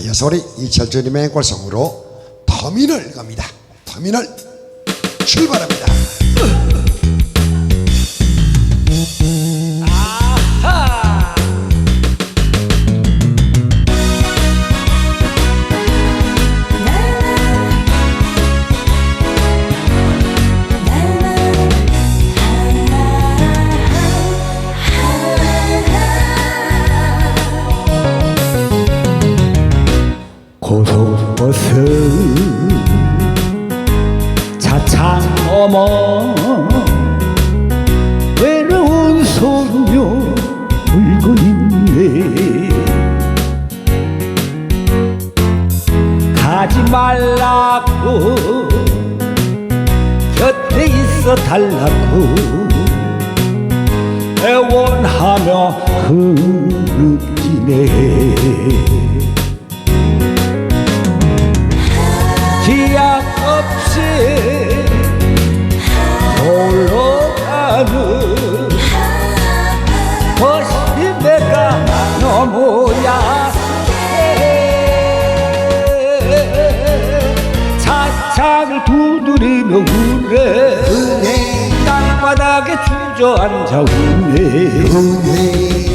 자, 여소리 이철주님의 앵콜송으로 터미널 갑니다. 터미널 출발합니다. 가지 말라고. 곁에 있어 달라고. 애원하며 흐느끼네 두드리며 우네 땅바닥에 주저앉아 우네 더미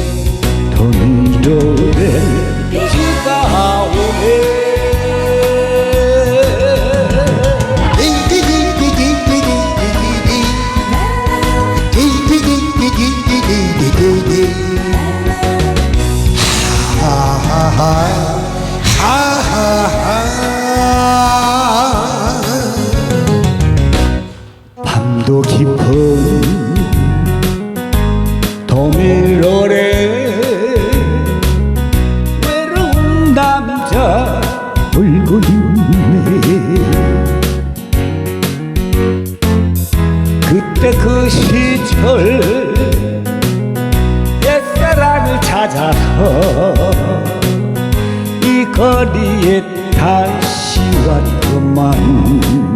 도밀로래 외로운 남자 울고 있네. 그때 그 시절 옛사랑을 찾아서 이 거리에 다시 왔구만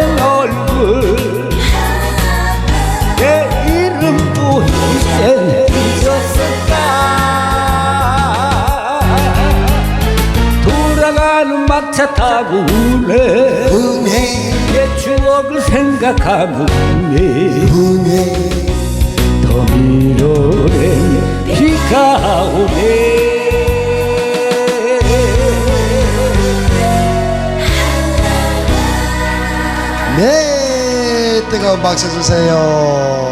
돌아가는 막차 타고 우네. 내 추억을 생각하고 우네. 더미로랜 비가 오네. 네, 뜨거운 박수 주세요.